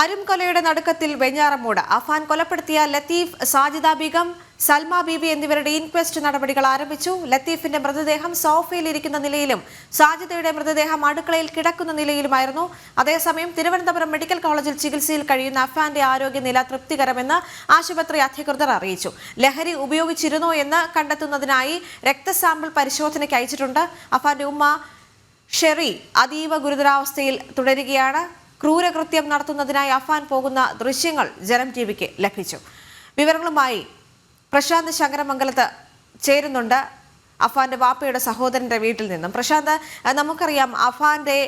അരുംകൊലയുടെ നടുക്കത്തിൽ വെഞ്ഞാറമൂട്. അഫാൻ കൊലപ്പെടുത്തിയ ലത്തീഫ് സാജിദ ബീഗം സൽമ ബീബി എന്നിവരുടെ ഇൻക്വസ്റ്റ് നടപടികൾ ആരംഭിച്ചു. ലത്തീഫിന്റെ മൃതദേഹം സോഫയിൽ ഇരിക്കുന്ന നിലയിലും സാജിദയുടെ മൃതദേഹം അടുക്കളയിൽ കിടക്കുന്ന നിലയിലുമായിരുന്നു. അതേസമയം തിരുവനന്തപുരം മെഡിക്കൽ കോളേജിൽ ചികിത്സയിൽ കഴിയുന്ന അഫാന്റെ ആരോഗ്യനില തൃപ്തികരമെന്ന് ആശുപത്രി അധികൃതർ അറിയിച്ചു. ലഹരി ഉപയോഗിച്ചിരുന്നോ എന്ന് കണ്ടെത്തുന്നതിനായി രക്തസാമ്പിൾ പരിശോധനയ്ക്ക് അയച്ചിട്ടുണ്ട്. അഫാന്റെ ഉമ്മ ഷെറി അതീവ ഗുരുതരാവസ്ഥയിൽ തുടരുകയാണ്. ക്രൂരകൃത്യം നടത്തുന്നതിനായി അഫാൻ പോകുന്ന ദൃശ്യങ്ങൾ ജനം ടി വിക്ക് ലഭിച്ചു. വിവരങ്ങളുമായി പ്രശാന്ത് ശങ്കരമംഗലത്ത് ചേരുന്നുണ്ട്. അഫാന്റെ വാപ്പയുടെ സഹോദരന്റെ വീട്ടിൽ നിന്നും. പ്രശാന്ത് നമുക്കറിയാം അഫാന്റെ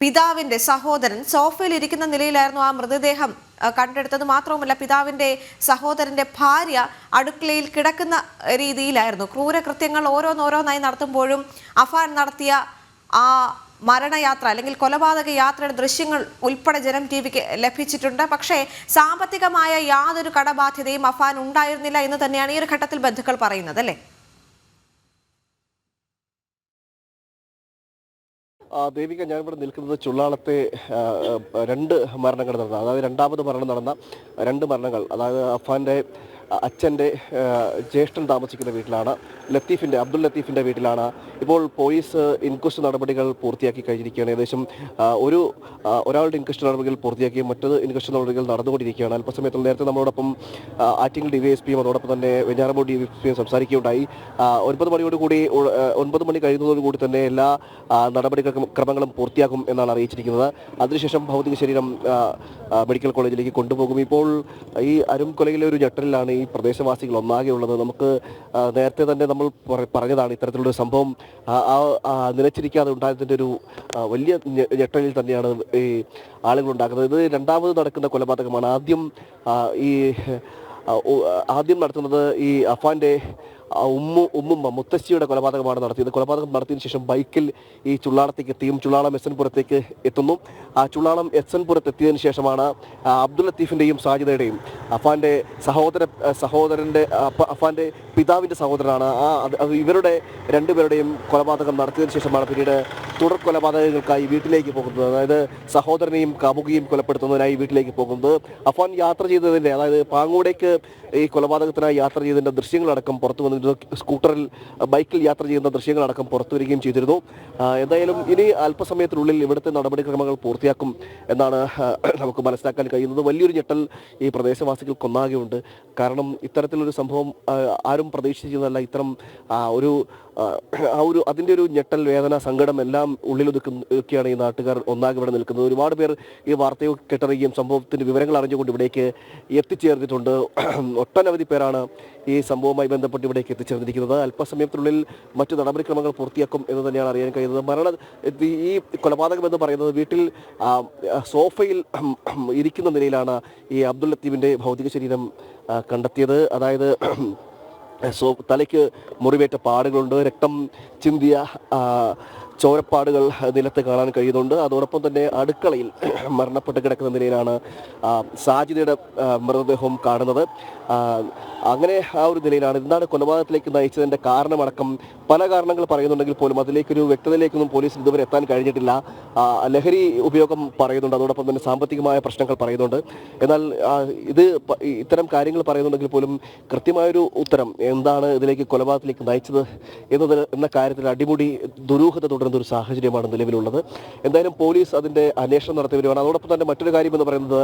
പിതാവിന്റെ സഹോദരൻ സോഫയിൽ ഇരിക്കുന്ന നിലയിലായിരുന്നു ആ മൃതദേഹം കണ്ടെടുത്തത്. മാത്രവുമല്ല പിതാവിന്റെ സഹോദരന്റെ ഭാര്യ അടുക്കളയിൽ കിടക്കുന്ന രീതിയിലായിരുന്നു. ക്രൂരകൃത്യങ്ങൾ ഓരോന്നോരോന്നായി നടത്തുമ്പോഴും അഫാൻ നടത്തിയ ആ മരണയാത്ര അല്ലെങ്കിൽ കൊലപാതക യാത്രയുടെ ദൃശ്യങ്ങൾ ഉൾപ്പെടെ ജനം ടി വിക്ക് ലഭിച്ചിട്ടുണ്ട്. പക്ഷേ സാമ്പത്തികമായ യാതൊരു കടബാധ്യതയും അഫാൻ ഉണ്ടായിരുന്നില്ല എന്ന് തന്നെയാണ് ഈ ഒരു ഘട്ടത്തിൽ ബന്ധുക്കൾ പറയുന്നത് അല്ലേ? ദേവിക ഇവിടെ നിൽക്കുന്നത് ചുള്ളാളത്തെ രണ്ട് മരണങ്ങൾ നടന്ന അതായത് രണ്ടാമത് മരണം നടന്ന രണ്ട് മരണങ്ങൾ അതായത് അഫാന്റെ അച്ഛന്റെ ജ്യേഷ്ഠൻ താമസിക്കുന്ന വീട്ടിലാണ്. ലത്തീഫിന്റെ അബ്ദുൽ ലത്തീഫിന്റെ വീട്ടിലാണ്. ഇപ്പോൾ പോലീസ് ഇൻക്വസ്റ്റ് നടപടികൾ പൂർത്തിയാക്കി കഴിഞ്ഞിരിക്കുകയാണ്. ഏകദേശം ഒരു ഒരാളുടെ ഇൻക്വസ്റ്റ് നടപടികൾ പൂർത്തിയാക്കി മറ്റൊരു ഇൻക്വസ്റ്റ് നടപടികൾ നടന്നുകൊണ്ടിരിക്കുകയാണ്. അല്പസമയത്തിൽ നേരത്തെ നമ്മളോടൊപ്പം ആറ്റിങ്ങൽ ഡി വൈ എസ് പിയും അതോടൊപ്പം തന്നെ വെഞ്ഞാറമൂട് ഡി വൈ എസ് പിയും സംസാരിക്കുകയുണ്ടായി. ഒൻപത് മണിയോടുകൂടി ഒൻപത് മണി കഴിയുന്നതോടുകൂടി തന്നെ എല്ലാ ആ, നടപടികളും ക്രമങ്ങളും പൂർത്തിയാക്കും എന്നാണ് അറിയിച്ചിരിക്കുന്നത്. അതിനുശേഷം ഭൗതിക ശരീരം മെഡിക്കൽ കോളേജിലേക്ക് കൊണ്ടുപോകും. ഇപ്പോൾ ഈ അരും കൊലയിലെ ഒരു ഞെട്ടലിലാണ് ഈ പ്രദേശവാസികൾ ഒന്നാകെ ഉള്ളത് നമുക്ക് നേരത്തെ തന്നെ നമ്മൾ പറഞ്ഞതാണ് ഇത്തരത്തിലുള്ള സംഭവം നിലച്ചിരിക്കാതെ ഉണ്ടായതിന്റെ ഒരു വലിയ ഞെട്ടലിൽ തന്നെയാണ് ഈ ആളുകൾ ഉണ്ടാക്കുന്നത്. ഇത് രണ്ടാമത് നടക്കുന്ന കൊലപാതകമാണ്. ആദ്യം ഈ ആദ്യം നടത്തുന്നത് ഈ അഫാന്റെ ആ ഉമ്മു ഉമ്മുമ്മ മുത്തശ്ശിയുടെ കൊലപാതകമാണ് നടത്തിയത്. കൊലപാതകം നടത്തിയതിനു ശേഷം ബൈക്കിൽ ഈ ചുള്ളാളത്തേക്ക് എത്തിയും. ചുള്ളാളം എസ് എൻ പുരത്തേക്ക് എത്തുന്നു. ആ ചുള്ളാളം എസ് എൻ പുരത്ത് എത്തിയതിനു ശേഷമാണ് അബ്ദുൽ ലത്തീഫിന്റെയും സാജിദയുടെയും അഫാന്റെ സഹോദര സഹോദരന്റെ അഫാന്റെ പിതാവിന്റെ സഹോദരനാണ് ആ ഇവരുടെ രണ്ടുപേരുടെയും കൊലപാതകം നടത്തിയതിനു ശേഷമാണ് പിന്നീട് തുടർ കൊലപാതകങ്ങൾക്കായി വീട്ടിലേക്ക് പോകുന്നത്. അതായത് സഹോദരനെയും കാമുകിയും കൊലപ്പെടുത്തുന്നതിനായി വീട്ടിലേക്ക് പോകുന്നത്. അഫാൻ യാത്ര ചെയ്തതിന്റെ അതായത് പാങ്ങോടേക്ക് ഈ കൊലപാതകത്തിനായി യാത്ര ചെയ്തതിന്റെ ദൃശ്യങ്ങളടക്കം പുറത്തു വന്നിരുന്നു. സ്കൂട്ടറിൽ ബൈക്കിൽ യാത്ര ചെയ്യുന്ന ദൃശ്യങ്ങളടക്കം പുറത്തു വരികയും ചെയ്തിരുന്നു. എന്തായാലും ഇനി അല്പസമയത്തിനുള്ളിൽ ഇവിടുത്തെ നടപടിക്രമങ്ങൾ പൂർത്തിയാക്കും എന്നാണ് നമുക്ക് മനസ്സിലാക്കാൻ കഴിയുന്നത്. വലിയൊരു ഞെട്ടൽ ഈ പ്രദേശവാസികൾക്കൊന്നാകെയുണ്ട് കാരണം ഇത്തരത്തിലൊരു സംഭവം ആരും പ്രതീക്ഷിച്ചതല്ല ഇത്തരം ഒരു ആ, ഒരു അതിന്റെ ഒരു ഞെട്ടൽ വേദന സങ്കടം എല്ലാം ഉള്ളിലൊതുക്കുകയാണ് ഈ നാട്ടുകാർ ഒന്നാകെ ഇവിടെ നിൽക്കുന്നത്. ഒരുപാട് പേർ ഈ വാർത്തയെ കെട്ടറിയുകയും സംഭവത്തിന്റെ വിവരങ്ങൾ അറിഞ്ഞുകൊണ്ട് ഇവിടേക്ക് എത്തിച്ചേർന്നിട്ടുണ്ട്. ഒട്ടനവധി പേരാണ് ഈ സംഭവവുമായി ബന്ധപ്പെട്ട് ഇവിടേക്ക് എത്തിച്ചേർന്നിരിക്കുന്നത്. അല്പസമയത്തിനുള്ളിൽ മറ്റു നടപടിക്രമങ്ങൾ പൂർത്തിയാക്കും എന്ന് തന്നെയാണ് അറിയാൻ കഴിയുന്നത്. മരണ ഈ കൊലപാതകം എന്ന് പറയുന്നത് വീട്ടിൽ സോഫയിൽ ഇരിക്കുന്ന നിലയിലാണ് ഈ അബ്ദുൽ ലത്തീബിന്റെ ഭൗതിക ശരീരം കണ്ടെത്തിയത്. അതായത് സോ തലയ്ക്ക് മുറിവേറ്റ പാടുകളുണ്ട്. രക്തം ചിന്തിയ ചോരപ്പാടുകൾ നിലത്ത് കാണാൻ കഴിയുന്നുണ്ട്. അതോടൊപ്പം തന്നെ അടുക്കളയിൽ മരണപ്പെട്ട് കിടക്കുന്ന നിലയിലാണ് സാജിതയുടെ മൃതദേഹവും കാണുന്നത്. അങ്ങനെ ആ ഒരു നിലയിലാണ് എന്താണ് കൊലപാതകത്തിലേക്ക് നയിച്ചതിന്റെ കാരണമടക്കം? പല കാരണങ്ങൾ പറയുന്നുണ്ടെങ്കിൽ പോലും അതിലേക്കൊരു വ്യക്തതയിലേക്കൊന്നും പോലീസ് ഇതുവരെ എത്താൻ കഴിഞ്ഞിട്ടില്ല. ലഹരി ഉപയോഗം പറയുന്നുണ്ട്. അതോടൊപ്പം തന്നെ സാമ്പത്തികമായ പ്രശ്നങ്ങൾ പറയുന്നുണ്ട്. എന്നാൽ ഇത് ഇത്തരം കാര്യങ്ങൾ പറയുന്നുണ്ടെങ്കിൽ പോലും കൃത്യമായൊരു ഉത്തരം എന്താണ് ഇതിലേക്ക് കൊലപാതകത്തിലേക്ക് നയിച്ചത് എന്നത് എന്ന കാര്യത്തിൽ അടിമുടി ദുരൂഹത തുടരുന്ന. ഒരു സാഹചര്യമാണ് നിലവിലുള്ളത്. എന്തായാലും പോലീസ് അതിന്റെ അന്വേഷണം നടത്തി വരുവാണ് അതോടൊപ്പം തന്നെ മറ്റൊരു കാര്യം എന്ന് പറയുന്നത്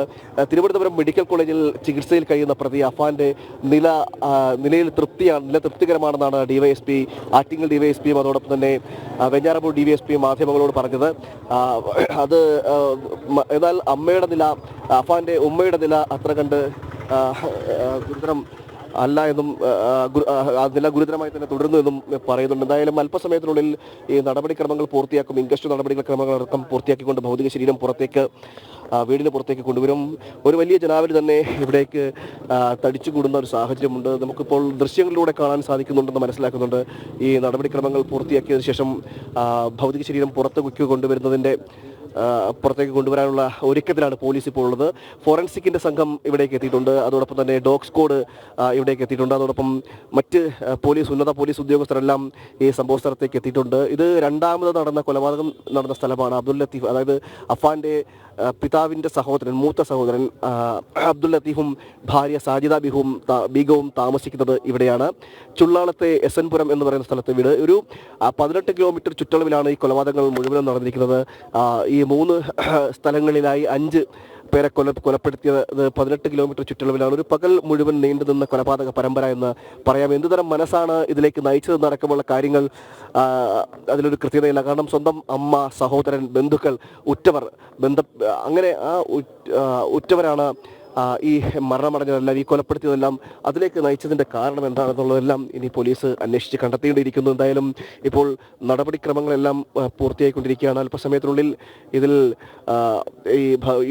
തിരുവനന്തപുരം മെഡിക്കൽ കോളേജിൽ ചികിത്സയിൽ കഴിയുന്ന പ്രതി അഫാന്റെ നില നിലയിൽ തൃപ്തിയാണ് നില തൃപ്തികരമാണെന്നാണ് ഡിവൈഎസ്പി ആറ്റിങ്ങൽ ഡിവൈഎസ്പിയും അതോടൊപ്പം തന്നെ ആ, വെഞ്ഞാറമൂട് ഡിവൈഎസ്പിയും മാധ്യമങ്ങളോട് പറഞ്ഞത്. അത് എന്നാൽ അമ്മയുടെ നില അഫാന്റെ ഉമ്മയുടെ നില അത്ര കണ്ട് ഗുരുതരം അല്ല എന്നും നില ഗുരുതരമായി തന്നെ തുടരുന്നു എന്നും പറയുന്നുണ്ട്. എന്തായാലും അല്പസമയത്തിനുള്ളിൽ ഈ നടപടിക്രമങ്ങൾ പൂർത്തിയാക്കും. ഇൻക്വസ്റ്റ് നടപടിക്രമങ്ങൾ ക്രമങ്ങളടക്കം പൂർത്തിയാക്കിക്കൊണ്ട് ഭൗതിക ശരീരം പുറത്തേക്ക് വീടിന് പുറത്തേക്ക് കൊണ്ടുവരും. ഒരു വലിയ ജനാവലി തന്നെ ഇവിടേക്ക് തടിച്ചു തടിച്ചുകൂടുന്ന ഒരു സാഹചര്യമുണ്ട്. നമുക്കിപ്പോൾ ദൃശ്യങ്ങളിലൂടെ കാണാൻ സാധിക്കുന്നുണ്ടെന്ന് മനസ്സിലാക്കുന്നുണ്ട്. ഈ നടപടിക്രമങ്ങൾ പൂർത്തിയാക്കിയതിനു ശേഷം ഭൗതിക ശരീരം പുറത്തേക്ക് കൊണ്ടുവരുന്നതിന്റെ പുറത്തേക്ക് കൊണ്ടുവരാനുള്ള ഒരുക്കത്തിലാണ് പോലീസ് ഇപ്പോൾ ഉള്ളത്. ഫോറൻസിക്കിന്റെ സംഘം ഇവിടേക്ക് എത്തിയിട്ടുണ്ട്. അതോടൊപ്പം തന്നെ ഡോഗ് സ്ക്വാഡ് ഇവിടേക്ക് എത്തിയിട്ടുണ്ട്. അതോടൊപ്പം മറ്റ് പോലീസ് ഉന്നത പോലീസ് ഉദ്യോഗസ്ഥരെല്ലാം ഈ സംഭവ സ്ഥലത്തേക്ക് എത്തിയിട്ടുണ്ട്. ഇത് രണ്ടാമത് നടന്ന കൊലപാതകം നടന്ന സ്ഥലമാണ് അബ്ദുൽ ലത്തീഫ് അതായത് അഫാന്റെ പിതാവിന്റെ സഹോദരൻ മൂത്ത സഹോദരൻ അബ്ദുൽ ലത്തീഫും ഭാര്യ സാജിദ ബിഹുവും ബീഗവും താമസിക്കുന്നത് ഇവിടെയാണ്. ചുള്ളാളത്തെ എസ് എൻപുരം എന്ന് പറയുന്ന സ്ഥലത്തെ വീട്. ഒരു പതിനെട്ട് കിലോമീറ്റർ ചുറ്റളവിലാണ് ഈ കൊലപാതകങ്ങൾ മുഴുവനും നടന്നിരിക്കുന്നത്. ഈ മൂന്ന് സ്ഥലങ്ങളിലായി അഞ്ച് പേരെ കൊല കൊലപ്പെടുത്തിയത്. പതിനെട്ട് കിലോമീറ്റർ ചുറ്റളവിലാണ്. ഒരു പകൽ മുഴുവൻ നീണ്ടു നിന്ന കൊലപാതക പരമ്പര എന്ന് പറയാം. എന്തുതരം മനസ്സാണ് ഇതിലേക്ക് നയിച്ചതെന്നടക്കമുള്ള കാര്യങ്ങൾ അതിലൊരു കൃത്യതയില്ല. കാരണം സ്വന്തം അമ്മ സഹോദരൻ ബന്ധുക്കൾ ഉറ്റവർ ബന്ധ അങ്ങനെ ആ ഉറ്റവരാണ് ഈ മരണമടഞ്ഞതെല്ലാം ഈ കൊലപ്പെടുത്തിയതെല്ലാം അതിലേക്ക് നയിച്ചതിന്റെ കാരണം എന്താണെന്നുള്ളതെല്ലാം ഇനി പോലീസ് അന്വേഷിച്ച് കണ്ടെത്തേണ്ടിയിരിക്കുന്നു. എന്തായാലും ഇപ്പോൾ നടപടിക്രമങ്ങളെല്ലാം പൂർത്തിയായിക്കൊണ്ടിരിക്കുകയാണ്. അല്പസമയത്തിനുള്ളിൽ ഇതിൽ ഈ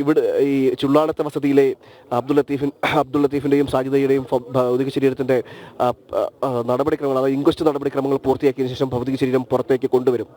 ഇവിടെ ഈ ചുള്ളാടത്തെ വസതിയിലെ അബ്ദുൾ ലത്തീഫിൻ അബ്ദുൾ ലത്തീഫിന്റെയും സാജിദയുടെയും ഭൗതിക ആ, നടപടിക്രമങ്ങൾ അതായത് ഇൻക്വസ്റ്റ് നടപടിക്രമങ്ങൾ പൂർത്തിയാക്കിയതിനു ശേഷം ഭൗതിക ശരീരം പുറത്തേക്ക് കൊണ്ടുവരും.